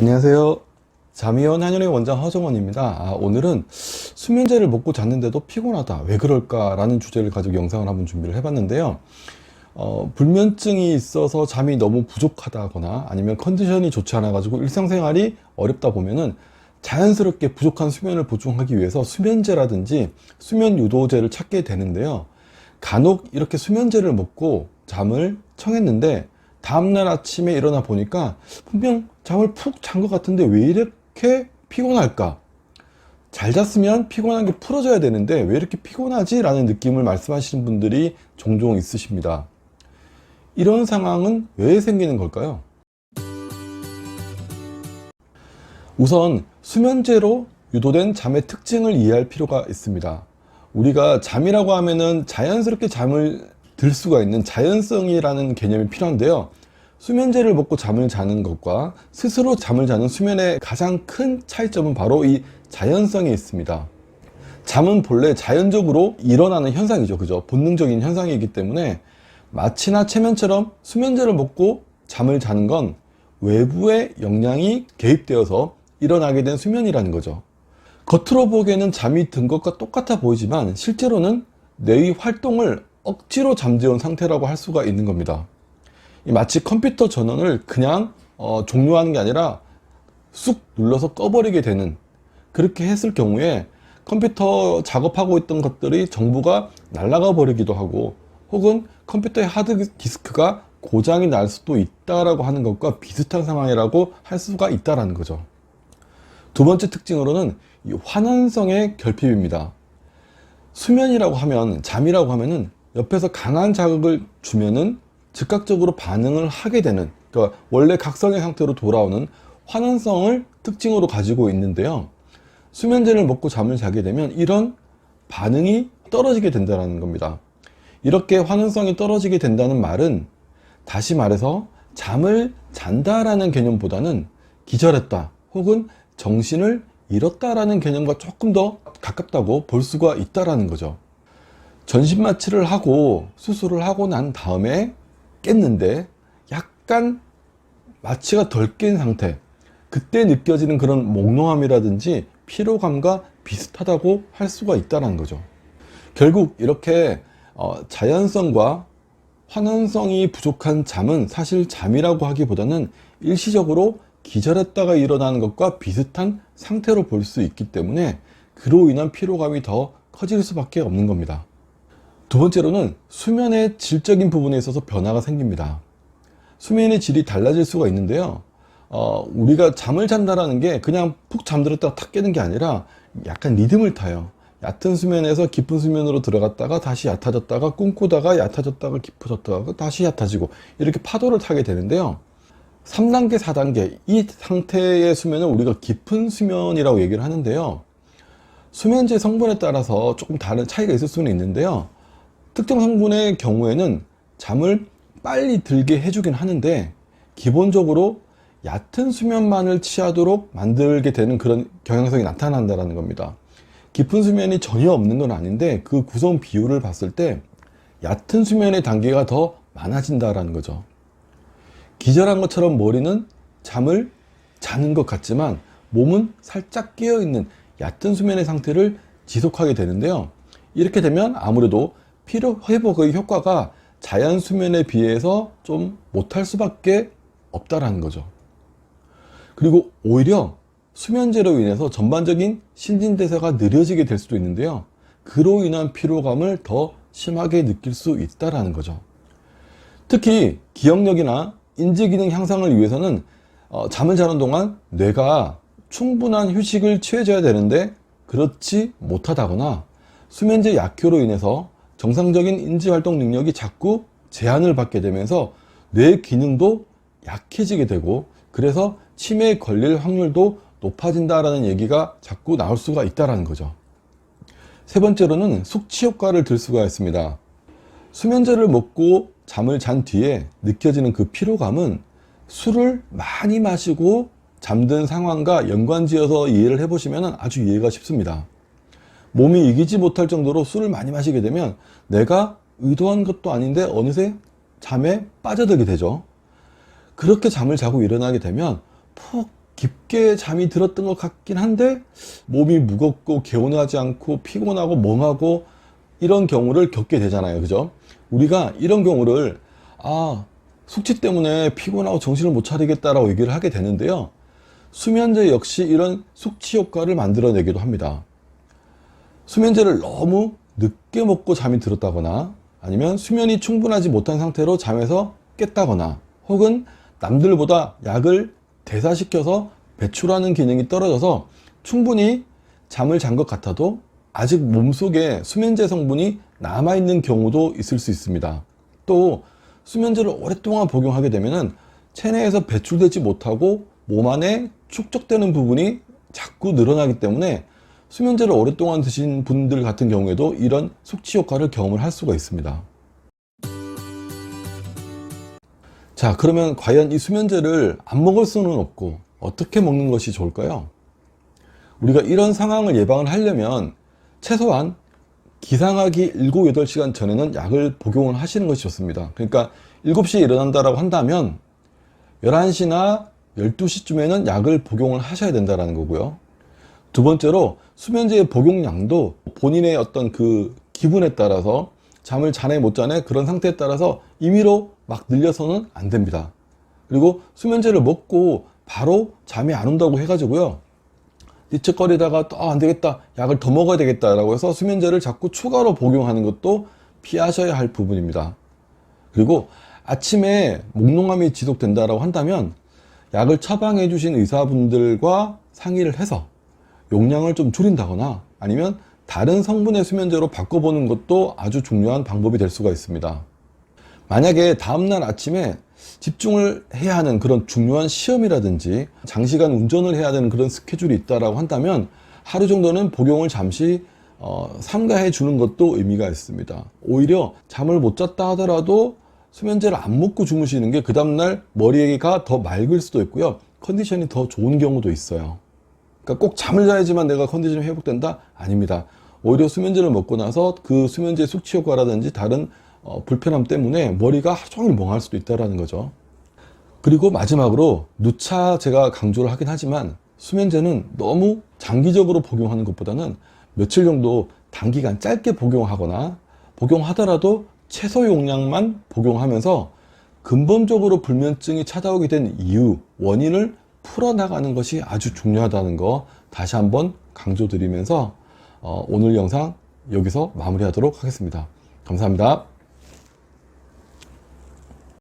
안녕하세요. 자미원 한연의 원장 허정원입니다. 아, 오늘은 수면제를 먹고 잤는데도 피곤하다. 왜 그럴까라는 주제를 가지고 영상을 한번 준비를 해봤는데요. 어, 불면증이 있어서 잠이 너무 부족하다거나 아니면 컨디션이 좋지 않아가지고 일상생활이 어렵다 보면은 자연스럽게 부족한 수면을 보충하기 위해서 수면제라든지 수면 유도제를 찾게 되는데요. 간혹 이렇게 수면제를 먹고 잠을 청했는데 다음날 아침에 일어나 보니까 분명 잠을 푹 잔 것 같은데 왜 이렇게 피곤할까? 잘 잤으면 피곤한 게 풀어져야 되는데 왜 이렇게 피곤하지? 라는 느낌을 말씀하시는 분들이 종종 있으십니다. 이런 상황은 왜 생기는 걸까요? 우선 수면제로 유도된 잠의 특징을 이해할 필요가 있습니다. 우리가 잠이라고 하면은 자연스럽게 잠을 들 수가 있는 자연성이라는 개념이 필요한데요. 수면제를 먹고 잠을 자는 것과 스스로 잠을 자는 수면의 가장 큰 차이점은 바로 이 자연성에 있습니다. 잠은 본래 자연적으로 일어나는 현상이죠. 그죠? 본능적인 현상이기 때문에 마취나 체면처럼 수면제를 먹고 잠을 자는 건 외부의 영향이 개입되어서 일어나게 된 수면이라는 거죠. 겉으로 보기에는 잠이 든 것과 똑같아 보이지만 실제로는 뇌의 활동을 억지로 잠재운 상태라고 할 수가 있는 겁니다. 이 마치 컴퓨터 전원을 그냥 어, 종료하는 게 아니라 쑥 눌러서 꺼버리게 되는 그렇게 했을 경우에 컴퓨터 작업하고 있던 것들이 정보가 날아가 버리기도 하고 혹은 컴퓨터의 하드 디스크가 고장이 날 수도 있다라고 하는 것과 비슷한 상황이라고 할 수가 있다라는 거죠. 두 번째 특징으로는 이 환원성의 결핍입니다. 수면이라고 하면 잠이라고 하면은 옆에서 강한 자극을 주면은 즉각적으로 반응을 하게 되는 그러니까 원래 각성의 상태로 돌아오는 환원성을 특징으로 가지고 있는데요. 수면제를 먹고 잠을 자게 되면 이런 반응이 떨어지게 된다는 겁니다. 이렇게 환원성이 떨어지게 된다는 말은 다시 말해서 잠을 잔다라는 개념보다는 기절했다 혹은 정신을 잃었다라는 개념과 조금 더 가깝다고 볼 수가 있다라는 거죠. 전신 마취를 하고 수술을 하고 난 다음에 깼는데 약간 마취가 덜 깬 상태. 그때 느껴지는 그런 몽롱함이라든지 피로감과 비슷하다고 할 수가 있다는 거죠. 결국 이렇게 어, 자연성과 환원성이 부족한 잠은 사실 잠이라고 하기보다는 일시적으로 기절했다가 일어나는 것과 비슷한 상태로 볼 수 있기 때문에 그로 인한 피로감이 더 커질 수밖에 없는 겁니다 두 번째로는 수면의 질적인 부분에 있어서 변화가 생깁니다. 수면의 질이 달라질 수가 있는데요. 어, 우리가 잠을 잔다라는 게 그냥 푹 잠들었다가 탁 깨는 게 아니라 약간 리듬을 타요. 얕은 수면에서 깊은 수면으로 들어갔다가 다시 얕아졌다가 꿈꾸다가 얕아졌다가 깊어졌다가 다시 얕아지고 이렇게 파도를 타게 되는데요. 3단계, 4단계 이 상태의 수면을 우리가 깊은 수면이라고 얘기를 하는데요. 수면제 성분에 따라서 조금 다른 차이가 있을 수는 있는데요. 특정 성분의 경우에는 잠을 빨리 들게 해주긴 하는데 기본적으로 얕은 수면만을 취하도록 만들게 되는 그런 경향성이 나타난다는 겁니다. 깊은 수면이 전혀 없는 건 아닌데 그 구성 비율을 봤을 때 얕은 수면의 단계가 더 많아진다라는 거죠. 기절한 것처럼 머리는 잠을 자는 것 같지만 몸은 살짝 깨어 있는 얕은 수면의 상태를 지속하게 되는데요. 이렇게 되면 아무래도 피로 회복의 효과가 자연 수면에 비해서 좀 못할 수밖에 없다라는 거죠. 그리고 오히려 수면제로 인해서 전반적인 신진대사가 느려지게 될 수도 있는데요. 그로 인한 피로감을 더 심하게 느낄 수 있다라는 거죠. 특히 기억력이나 인지기능 향상을 위해서는 어, 잠을 자는 동안 뇌가 충분한 휴식을 취해줘야 되는데 그렇지 못하다거나 수면제 약효로 인해서 정상적인 인지활동 능력이 자꾸 제한을 받게 되면서 뇌 기능도 약해지게 되고 그래서 치매에 걸릴 확률도 높아진다라는 얘기가 자꾸 나올 수가 있다는 거죠. 세 번째로는 숙취 효과를 들 수가 있습니다. 수면제를 먹고 잠을 잔 뒤에 느껴지는 그 피로감은 술을 많이 마시고 잠든 상황과 연관지어서 이해를 해보시면 아주 이해가 쉽습니다. 몸이 이기지 못할 정도로 술을 많이 마시게 되면 내가 의도한 것도 아닌데 어느새 잠에 빠져들게 되죠. 그렇게 잠을 자고 일어나게 되면 푹 깊게 잠이 들었던 것 같긴 한데 몸이 무겁고 개운하지 않고 피곤하고 멍하고 이런 경우를 겪게 되잖아요. 그죠? 우리가 이런 경우를 아, 숙취 때문에 피곤하고 정신을 못 차리겠다라고 얘기를 하게 되는데요. 수면제 역시 이런 숙취 효과를 만들어내기도 합니다. 수면제를 너무 늦게 먹고 잠이 들었다거나 아니면 수면이 충분하지 못한 상태로 잠에서 깼다거나 혹은 남들보다 약을 대사시켜서 배출하는 기능이 떨어져서 충분히 잠을 잔 것 같아도 아직 몸속에 수면제 성분이 남아있는 경우도 있을 수 있습니다. 또 수면제를 오랫동안 복용하게 되면 체내에서 배출되지 못하고 몸 안에 축적되는 부분이 자꾸 늘어나기 때문에 수면제를 오랫동안 드신 분들 같은 경우에도 이런 숙취 효과를 경험을 할 수가 있습니다. 자, 그러면 과연 이 수면제를 안 먹을 수는 없고 어떻게 먹는 것이 좋을까요? 우리가 이런 상황을 예방을 하려면 최소한 기상하기 7, 8시간 전에는 약을 복용을 하시는 것이 좋습니다. 그러니까 7시에 일어난다라고 한다면 11시나 12시쯤에는 약을 복용을 하셔야 된다는 거고요. 두 번째로 수면제의 복용량도 본인의 어떤 그 기분에 따라서 잠을 자네 못 자네 그런 상태에 따라서 임의로 막 늘려서는 안 됩니다. 그리고 수면제를 먹고 바로 잠이 안 온다고 해가지고요. 뒤척거리다가 또 아, 안 되겠다. 약을 더 먹어야 되겠다라고 해서 수면제를 자꾸 추가로 복용하는 것도 피하셔야 할 부분입니다. 그리고 아침에 목농함이 지속된다라고 한다면 약을 처방해 주신 의사분들과 상의를 해서 용량을 좀 줄인다거나 아니면 다른 성분의 수면제로 바꿔보는 것도 아주 중요한 방법이 될 수가 있습니다. 만약에 다음날 아침에 집중을 해야 하는 그런 중요한 시험이라든지 장시간 운전을 해야 되는 그런 스케줄이 있다라고 한다면 하루 정도는 복용을 잠시 어, 삼가해 주는 것도 의미가 있습니다. 오히려 잠을 못 잤다 하더라도 수면제를 안 먹고 주무시는 게 그 다음날 머리가 더 맑을 수도 있고요. 컨디션이 더 좋은 경우도 있어요. 그러니까 꼭 잠을 자야지만 내가 컨디션이 회복된다? 아닙니다. 오히려 수면제를 먹고 나서 그 수면제 숙취 효과라든지 다른 어, 불편함 때문에 머리가 하루 종일 멍할 수도 있다는 거죠. 그리고 마지막으로 누차 제가 강조를 하긴 하지만 수면제는 너무 장기적으로 복용하는 것보다는 며칠 정도 단기간 짧게 복용하거나 복용하더라도 최소 용량만 복용하면서 근본적으로 불면증이 찾아오게 된 이유, 원인을 풀어나가는 것이 아주 중요하다는 거 다시 한번 강조드리면서 어, 오늘 영상 여기서 마무리하도록 하겠습니다. 감사합니다.